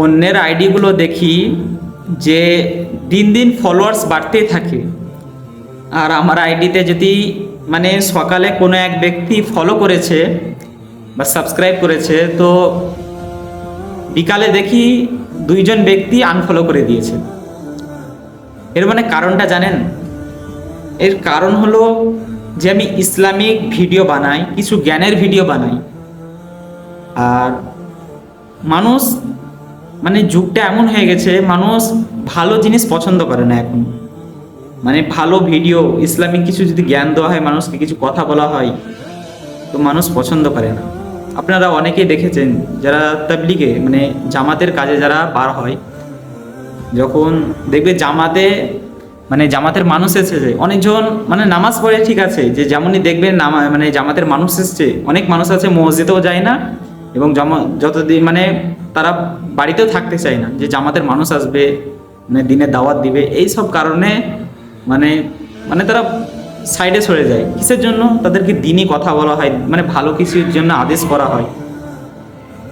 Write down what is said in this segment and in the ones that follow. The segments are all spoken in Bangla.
অন্যের আইডিগুলো দেখি যে দিন দিন ফলোয়ার্স বাড়তেই থাকে। আর আমার আইডিতে যদি মানে সকালে কোনো এক ব্যক্তি ফলো করেছে বা সাবস্ক্রাইব করেছে, তো বিকালে দেখি দুইজন ব্যক্তি আনফলো করে দিয়েছে। এর মানে কারণটা জানেন? এর কারণ হলো যে আমি ইসলামিক ভিডিও বানাই, কিছু জ্ঞানের ভিডিও বানাই। আর মানুষ মানে যুগটা এমন হয়ে গেছে, মানুষ ভালো জিনিস পছন্দ করে না এখন। মানে ভালো ভিডিও ইসলামিক কিছু যদি জ্ঞান দেওয়া হয়, মানুষকে কিছু কথা বলা হয়, তো মানুষ পছন্দ করে না। আপনারা অনেকেই দেখেছেন, যারা তাবলিগে মানে জামাতের কাজে যারা বার হয়, যখন দেখবে জামাতে মানে জামাতের মানুষ এসেছে, অনেকজন মানে নামাজ পড়ে ঠিক আছে, যে যেমনই দেখবেন নামা মানে জামাতের মানুষ এসছে, অনেক মানুষ আছে, মসজিদেও যায় না এবং জমা যতদিন মানে তারা বাড়িতেও থাকতে চায় না যে জামাতের মানুষ আসবে মানে দিনে দাওয়াত দিবে, এই সব কারণে মানে মানে তারা সাইডে সরে যায়। কিসের জন্য? তাদেরকে দিনই কথা বলা হয় মানে ভালো কিছুর জন্য আদেশ করা হয়।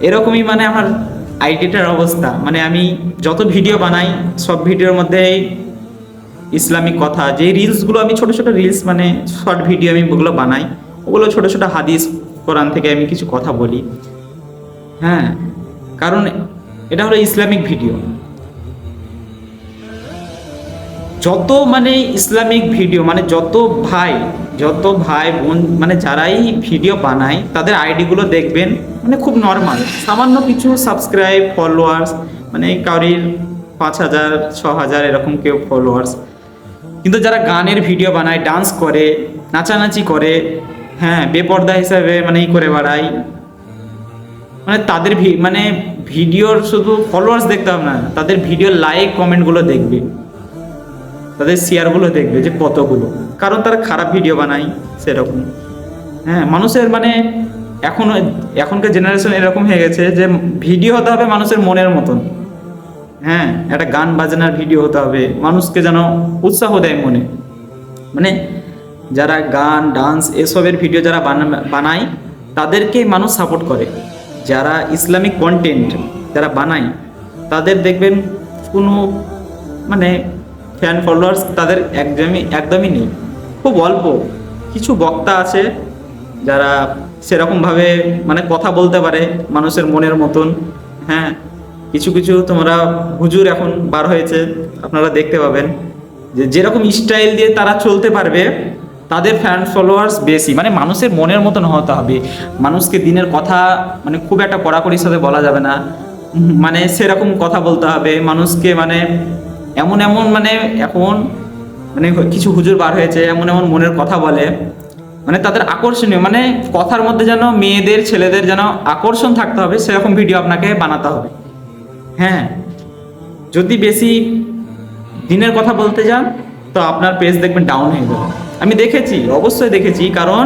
এরকমই মানে আমার আইডিটার অবস্থা। মানে আমি যত ভিডিও বানাই, সব ভিডিওর মধ্যে ইসলামিক কথা। যে রিলসগুলো আমি ছোট ছোট রিলস মানে শর্ট ভিডিও আমি ওগুলো বানাই, ওগুলো ছোট ছোট হাদিস, কোরআন থেকে আমি কিছু কথা বলি। হ্যাঁ কারণ এটা হলো ইসলামিক ভিডিও। যত মানে ইসলামিক ভিডিও মানে যত ভাই যত ভাই, বোন মানে যারাই ভিডিও বানায়, তাদের আইডিগুলো দেখবেন মানে খুব নর্মাল সামান্য কিছু সাবস্ক্রাইব ফলোয়ার্স মানে কারির পাঁচ হাজার, ছ হাজার এরকম কেউ ফলোয়ার্স কিন্তু যারা গানের ভিডিও বানায় ডান্স করে, নাচানাচি করে হ্যাঁ বেপর্দা হিসাবে মানে ই করে বেড়ায় মানে তাদের ভি- মানে ভিডিওর শুধু ফলোয়ার্স দেখতে হবে না, তাদের ভিডিওর লাইক কমেন্টগুলো দেখবে। তাদের শেয়ারগুলো দেখবে যে কতগুলো। কারণ তারা খারাপ ভিডিও বানায়, সেরকম। হ্যাঁ মানুষের মানে এখন, এখনকার জেনারেশন এরকম হয়ে গেছে যে ভিডিও হতে হবে মানুষের মনের মতন। হ্যাঁ একটা গান বাজনার ভিডিও হতে হবে, মানুষকে যেন উৎসাহ দেয় মনে। মানে যারা গান ডান্স এসবের ভিডিও যারা বানা- বানায়, তাদেরকে মানুষ সাপোর্ট করে। যারা ইসলামিক কন্টেন্ট যারা বানায়, তাদের দেখবেন কোনো মানে ফ্যান ফলোয়ার্স তাদের একদমই একদমই নেই। খুব অল্প কিছু বক্তা আছে যারা সেরকমভাবে মানে কথা বলতে পারে মানুষের মনের মতন। হ্যাঁ কিছু কিছু তোমরা হুজুর এখন বার হয়েছে, আপনারা দেখতে পাবেন। যে যেরকম স্টাইল দিয়ে তারা চলতে পারবে তাদের ফ্যান ফলোয়ার্স বেশি। মানে মানুষের মনের মতন হতে হবে। মানুষকে দিনের কথা মানে খুব একটা কড়াকড়ির সাথে বলা যাবে না। মানে সেরকম কথা বলতে হবে। মানুষকে মানে এমন এমন মানে এখন মানে কিছু হুজুর বার হয়েছে, এমন এমন মনের কথা বলে। মানে তাদের আকর্ষণীয়। মানে কথার মধ্যে যেন মেয়েদের, ছেলেদের যেন আকর্ষণ থাকতে হবে, সেরকম ভিডিও আপনাকে বানাতে হবে। হ্যাঁ। যদি বেশি দিনের কথা বলতে যান তো আপনার পেজ দেখবেন ডাউন হয়ে যাবে। আমি দেখেছি, অবশ্যই দেখেছি, কারণ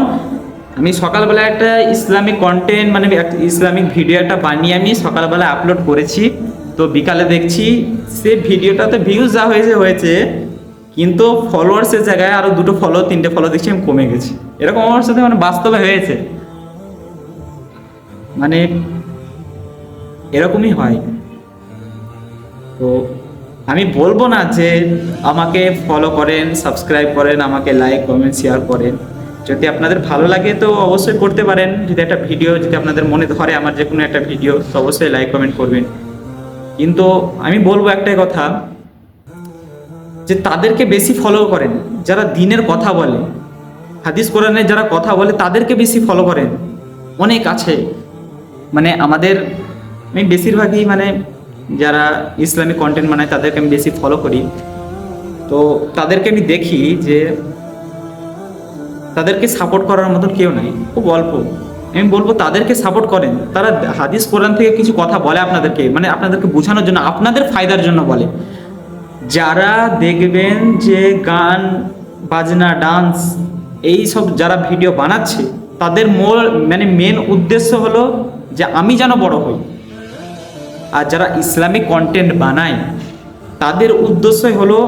আমি সকালবেলা একটা ইসলামিক কন্টেন্ট মানে ইসলামিক ভিডিও একটা বানিয়ে আমি সকালবেলা আপলোড করেছি। তো বিকালে দেখছি, সে ভিডিওটাতে ভিউজ যা হয়েছে হয়েছে। কিন্তু ফলোয়ার্সের জায়গায় আরও দুটো ফলো তিনটে ফলো দেখছি, আমি কমে গেছি। এরকম আমার সাথে মানে বাস্তবে হয়েছে। মানে এরকমই হয়। তো আমি বলব না যে আমাকে ফলো করেন সাবস্ক্রাইব করেন, আমাকে লাইক কমেন্ট শেয়ার করেন। যদি আপনাদের ভালো লাগে তো অবশ্যই করতে পারেন। যদি একটা ভিডিও যদি আপনাদের মনে ধরে আমার যে কোনো একটা ভিডিও তো অবশ্যই লাইক কমেন্ট করবেন। কিন্তু আমি বলব একটাই কথা, যে তাদেরকে বেশি ফলো করেন। যারা দিনের কথা বলে, হাদিস কোরআনে যারা কথা বলে, তাদেরকে বেশি ফলো করেন। অনেক আছে। মানে আমাদের, আমি বেশিরভাগই মানে যারা ইসলামিক কন্টেন্ট বানায় তাদেরকে আমি বেশি ফলো করি। তো তাদেরকে আমি দেখি যে তাদেরকে সাপোর্ট করার মতন কেউ নাই, খুব অল্প। আমি বলব তাদেরকে সাপোর্ট করেন। তারা হাদিস, কোরআন থেকে কিছু কথা বলে আপনাদেরকে মানে আপনাদেরকে বোঝানোর জন্য, আপনাদের ফায়দার জন্য বলে। যারা দেখবেন যে গান, বাজনা ডান্স এই সব যারা ভিডিও বানাচ্ছে, তাদের মূল মানে মেন উদ্দেশ্য হলো যে আমি যেন বড় হই। আর যারা ইসলামিক কন্টেন্ট বানায়, তাদের উদ্দেশ্যই হলো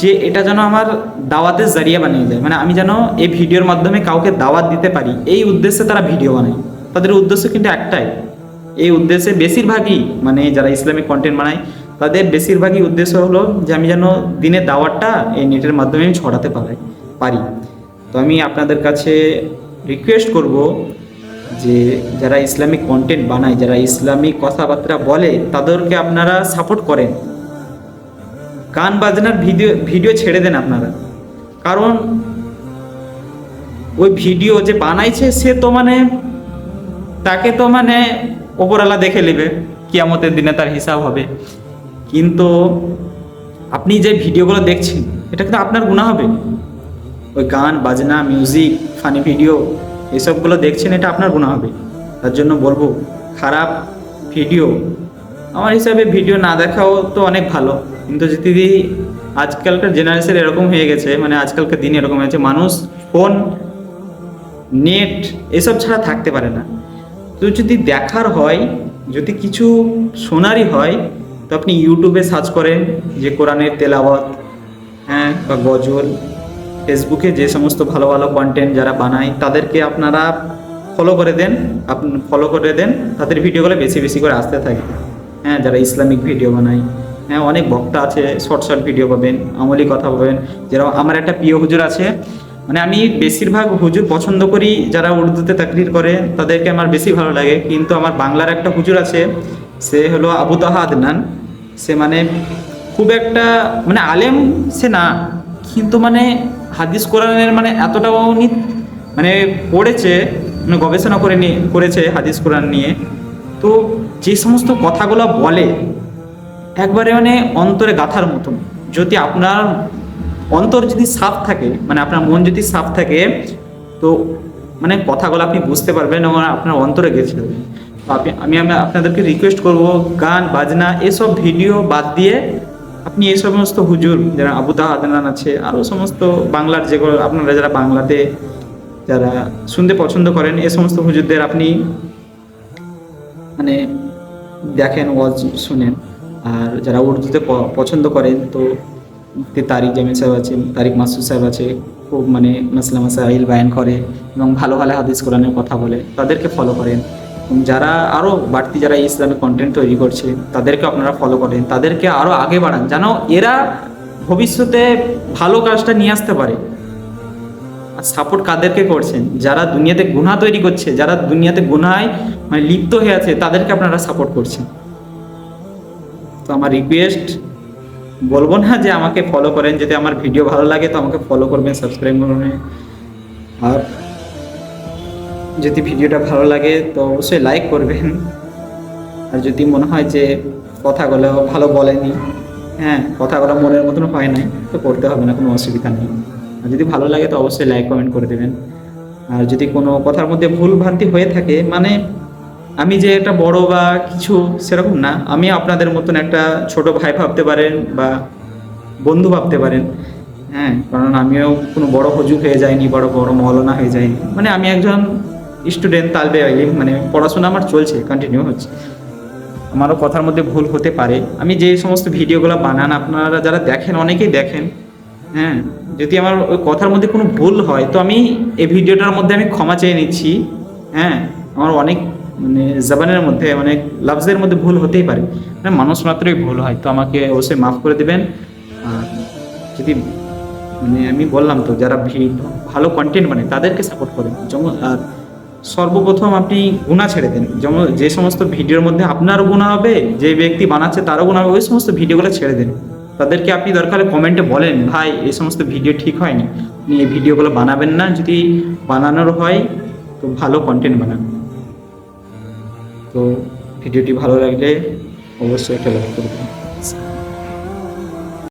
যে এটা যেন আমার দাওয়াতের জারিয়া বানিয়ে দেয়। মানে আমি যেন এই ভিডিওর মাধ্যমে কাউকে দাওয়াত দিতে পারি। এই উদ্দেশ্যে তারা ভিডিও বানায়। তাদের উদ্দেশ্য কিন্তু একটাই। এই উদ্দেশ্যে বেশিরভাগই মানে যারা ইসলামিক কন্টেন্ট বানায়, তাদের বেশিরভাগই উদ্দেশ্য হলো যে আমি যেন দিনের দাওয়াতটা এই নেটের মাধ্যমে আমি ছড়াতে পারি পারি। তো আমি আপনাদের কাছে রিকোয়েস্ট করব যে যারা ইসলামিক কন্টেন্ট বানায়, যারা ইসলামিক কথাবার্তা বলে, তাদেরকে আপনারা সাপোর্ট করেন। গান বাজনার ভিডিও ভিডিও ছেড়ে দেন আপনারা। কারণ ওই ভিডিও যে বানাইছে, সে তো মানে তাকে তো মানে ওপরওয়ালা দেখে নেবে, কিয়ামতের দিনে তার হিসাব হবে। কিন্তু আপনি যে ভিডিওগুলো দেখছেন, এটা কিন্তু আপনার গুণা হবে। ওই গান, বাজনা মিউজিক ফানি ভিডিও এসবগুলো দেখছেন, এটা আপনার গুণা হবে। তার জন্য বলব, খারাপ ভিডিও। আমার হিসাবে ভিডিও না দেখাও তো অনেক ভালো। কিন্তু যদি আজকালকার জেনারেশন এরকম হয়ে গেছে মানে আজকালকার দিন এরকম হয়েছে, মানুষ ফোন নেট এসব ছাড়া থাকতে পারে না। তো যদি দেখার হয়, যদি কিছু শোনারই হয়, তো আপনি ইউটিউবে সার্চ করেন যে কোরআনের তেলাওয়াত হ্যাঁ বা গজল। ফেসবুকে যে সমস্ত ভালো ভালো কন্টেন্ট যারা বানায়, তাদেরকে আপনারা ফলো করে দেন আপনি ফলো করে দেন, তাদের ভিডিওগুলো বেশি বেশি করে আসতে থাকে। হ্যাঁ যারা ইসলামিক ভিডিও বানায় হ্যাঁ অনেক বক্তা আছে শর্ট শর্ট ভিডিও পাবেন, আমলি কথা পাবেন যেরকম আমার একটা প্রিয় হুজুর আছে মানে আমি বেশিরভাগ হুজুর পছন্দ করি, যারা উর্দুতে তাকরির করে, তাদেরকে আমার বেশি ভালো লাগে, কিন্তু আমার বাংলার একটা হুজুর আছে, সে হলো আবু তাহা আদনান। সে মানে খুব একটা মানে আলেম সে না, কিন্তু মানে হাদিস কোরআনের মানে এতটাও উনি মানে পড়েছে মানে গবেষণা করে নিয়ে করেছে হাদিস কোরআন নিয়ে। তো যে সমস্ত কথাগুলো বলে, একবারে মানে অন্তরে গাথার মতন। যদি আপনার অন্তর যদি সাফ থাকে মানে আপনার মন যদি সাফ থাকে, তো মানে কথাগুলো আপনি বুঝতে পারবেন এবং আপনার অন্তরে গেছে। আমি আমি আপনাদেরকে রিকোয়েস্ট করব, গান, বাজনা, এসব ভিডিও বাদ দিয়ে আপনি এই সমস্ত হুজুর যারা আবু তাহা আদনান আছে আরও সমস্ত বাংলার যেগুলো আপনারা যারা বাংলাতে যারা শুনতে পছন্দ করেন এ সমস্ত হুজুরদের আপনি মানে দেখেন, ওয়াজ শুনেন। আর যারা উর্দুতে পছন্দ করেন, তো তারিক জামিল সাহেব আছে, তারিক মাসুদ সাহেব আছে, খুব মানে মাসলা মাসাইল বায়ান করে এবং ভালো ভালো হাদিস কোরআনের কথা বলে, তাদেরকে ফলো করেন। যারা আরও বাড়তি যারা ইসলামিক কন্টেন্ট তৈরি করছে, তাদেরকে আপনারা ফলো করেন, তাদেরকে আরও আগে বাড়ান, যেন এরা ভবিষ্যতে ভালো কাজটা নিয়ে আসতে পারে। সাপোর্ট কাদেরকে করছেন? যারা দুনিয়াতে গুনাহ তৈরি করছে, যারা দুনিয়াতে গুনায় মানে লিপ্ত হয়ে আছে, তাদেরকে আপনারা সাপোর্ট করছেন। তো আমার রিকোয়েস্ট বলব না যে আমাকে ফলো করেন, যদি আমার ভিডিও ভালো লাগে, তো আমাকে ফলো করবেন সাবস্ক্রাইব করবেন। আর যদি ভিডিওটা ভালো লাগে, তো অবশ্যই লাইক করবেন। আর যদি মনে হয় যে কথাগুলো ভালো বলেনি হ্যাঁ কথাগুলো মনের মতন হয় নাই, তো করতে হবে না, কোনো অসুবিধা নেই। আর যদি ভালো লাগে, তো অবশ্যই লাইক কমেন্ট করে দেবেন। আর যদি কোনো কথার মধ্যে ভুল ভ্রান্তি হয়ে থাকে মানে আমি যে একটা বড় বা কিছু সেরকম না, আমি আপনাদের মতন একটা ছোট ভাই ভাবতে পারেন বা বন্ধু ভাবতে পারেন হ্যাঁ কারণ আমিও কোনো বড় হুজুর হয়ে যাইনি, বড় বড় মৌলানা হয়ে যাইনি। মানে আমি একজন স্টুডেন্ট তালবে আইলিম মানে পড়াশোনা আমার চলছে কন্টিনিউ হচ্ছে। আমারও কথার মধ্যে ভুল হতে পারে। আমি যে সমস্ত ভিডিওগুলো বানান, আপনারা যারা দেখেন, অনেকেই দেখেন হ্যাঁ যদি আমার ওই কথার মধ্যে কোনো ভুল হয়, তো আমি এই ভিডিওটার মধ্যে আমি ক্ষমা চেয়ে নিচ্ছি হ্যাঁ। আমার অনেক মানে জবানের মধ্যে অনেক লাফজের মধ্যে ভুল হতেই পারে। মানে মানুষ মাত্রই ভুল হয়, তো আমাকে অবশ্যই মাফ করে দেবেন। যদি মানে আমি বললাম তো, যারা ভালো কন্টেন্ট মানে তাদেরকে সাপোর্ট করেন। আর সর্বপ্রথম আপনি গুণা ছেড়ে দেন। যেমন যে সমস্ত ভিডিওর মধ্যে আপনারও গুণা হবে, যে ব্যক্তি বানাচ্ছে তারও গুণা হবে, ওই সমস্ত ভিডিওগুলো ছেড়ে দেন। তাদেরকে আপনি দরকারে কমেন্টে বলেন, ভাই, এই সমস্ত ভিডিও ঠিক হয়নি। আপনি এই ভিডিওগুলো বানাবেন না। যদি বানানোর হয়, তো ভালো কন্টেন্ট বানান। তো ভিডিওটি ভালো লাগলে অবশ্যই একটা লাইক করবেন।